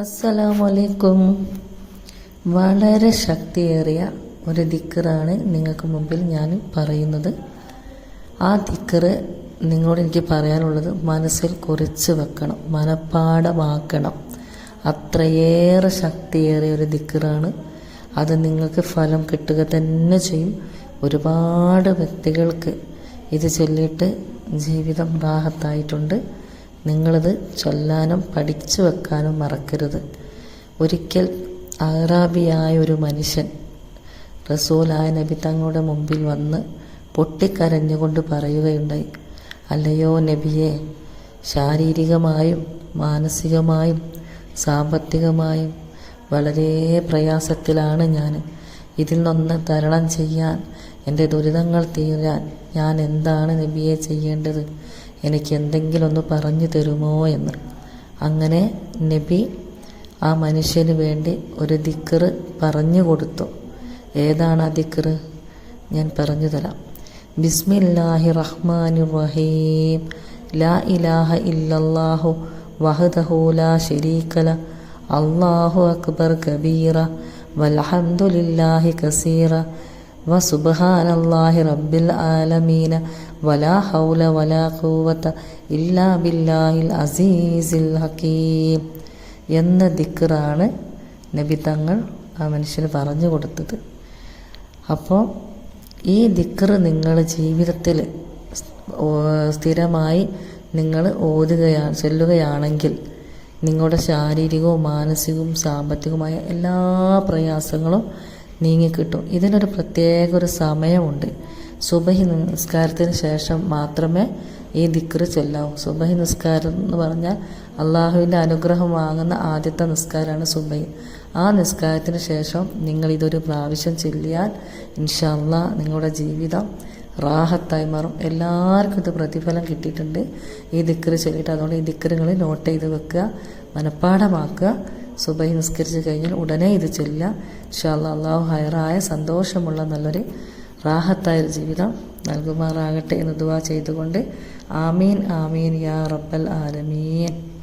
അസ്സലാമലൈക്കും. വളരെ ശക്തിയേറിയ ഒരു ദിക്കറാണ് നിങ്ങൾക്ക് മുമ്പിൽ ഞാൻ പറയുന്നത്. ആ ദിക്കറ് നിങ്ങളോട് എനിക്ക് പറയാനുള്ളത് മനസ്സിൽ കുറിച്ച് വെക്കണം മനഃപ്പാടമാക്കണം അത്രയേറെ ശക്തിയേറിയ ഒരു ദിക്കറാണ്. അത് നിങ്ങൾക്ക് ഫലം കിട്ടുക തന്നെ ചെയ്യും. ഒരുപാട് വ്യക്തികൾക്ക് ഇത് ചൊല്ലിയിട്ട് ജീവിതം റാഹത്തായിട്ടുണ്ട്. നിങ്ങളിത് ചൊല്ലാനും പഠിച്ചു വെക്കാനും മറക്കരുത്. ഒരിക്കൽ അഹ്റാബിയായ ഒരു മനുഷ്യൻ റസൂലായ നബി തങ്ങളുടെ മുമ്പിൽ വന്ന് പൊട്ടിക്കരഞ്ഞുകൊണ്ട് പറയുകയുണ്ടായി അല്ലയോ നബിയെ ശാരീരികമായും മാനസികമായും സാമ്പത്തികമായും വളരെ പ്രയാസത്തിലാണ് ഞാൻ. ഇതിൽ നിന്ന് തരണം ചെയ്യാൻ എന്റെ ദുരിതങ്ങൾ തീരാൻ ഞാൻ എന്താണ് നബിയെ ചെയ്യേണ്ടത്? എനിക്ക് എന്തെങ്കിലും ഒന്ന് പറഞ്ഞു തരുമോ എന്ന്. അങ്ങനെ നബി ആ മനുഷ്യന് വേണ്ടി ഒരു ദിക്കറ് പറഞ്ഞു കൊടുത്തു. ഏതാണ് ആ ദിക്കറ് ഞാൻ പറഞ്ഞു തരാം. ബിസ്മില്ലാഹി റഹ്മാനി റഹീം. ലാ ഇലാഹ ഇല്ലല്ലാഹു വഹദഹു ലാ അല്ലാഹു അക്ബർ കബീറ വൽഹംദുലില്ലാഹി കസീറ. വസുബ്ഹാനല്ലാഹി റബ്ബിൽ ആലമീന വലാ ഹൗല വലാ ഖുവത ഇല്ലാ ബില്ലാഹിൽ അസീസിൽ ഹക്കീം എന്ന ദിക്കറാണ് നബി തങ്ങൾ ആ മനുഷ്യന് പറഞ്ഞു കൊടുത്തത്. അപ്പോൾ ഈ ദിക്കർ നിങ്ങൾ ജീവിതത്തിൽ സ്ഥിരമായി നിങ്ങൾ ഓതുകയാണ് ചെല്ലുകയാണെങ്കിൽ നിങ്ങളുടെ ശാരീരികവും മാനസികവും സാമ്പത്തികവുമായ എല്ലാ പ്രയാസങ്ങളും നീങ്ങിക്കിട്ടും. ഇതിനൊരു പ്രത്യേക ഒരു സമയമുണ്ട്. സുബഹി നിസ്കാരത്തിന് ശേഷം മാത്രമേ ഈ ദിക്റ് ചൊല്ലാവൂ. സുബഹി നിസ്കാരം എന്ന് പറഞ്ഞാൽ അള്ളാഹുവിന്റെ അനുഗ്രഹം വാങ്ങുന്ന ആദ്യത്തെ നിസ്കാരമാണ് സുബഹി. ആ നിസ്കാരത്തിന് ശേഷം നിങ്ങൾ ഇതൊരു പ്രാവശ്യം ചൊല്ലിയാൽ ഇൻഷല്ല നിങ്ങളുടെ ജീവിതം റാഹത്തായി മാറും. എല്ലാവർക്കും ഇത് പ്രതിഫലം കിട്ടിയിട്ടുണ്ട്. ഈ ദിക്കറ് ചൊല്ലിയിട്ട് അതുകൊണ്ട് ഈ ദിക്കറുകൾ നോട്ട് ചെയ്ത് വെക്കുക. മനഃപ്പാഠമാക്കുക. സുബൈ നിസ്കരിച്ച് കഴിഞ്ഞാൽ ഉടനെ ഇത് ചൊല്ലുക. ഇൻഷാല്ല അള്ളാഹു ഹയറായ സന്തോഷമുള്ള നല്ലൊരു റാഹത്തായ ജീവിതം നൽകുമാറാകട്ടെ എന്ന് ദുവാ ചെയ്തുകൊണ്ട്. ആമീൻ ആമീൻ യാ റബ്ബൽ ആലമീൻ.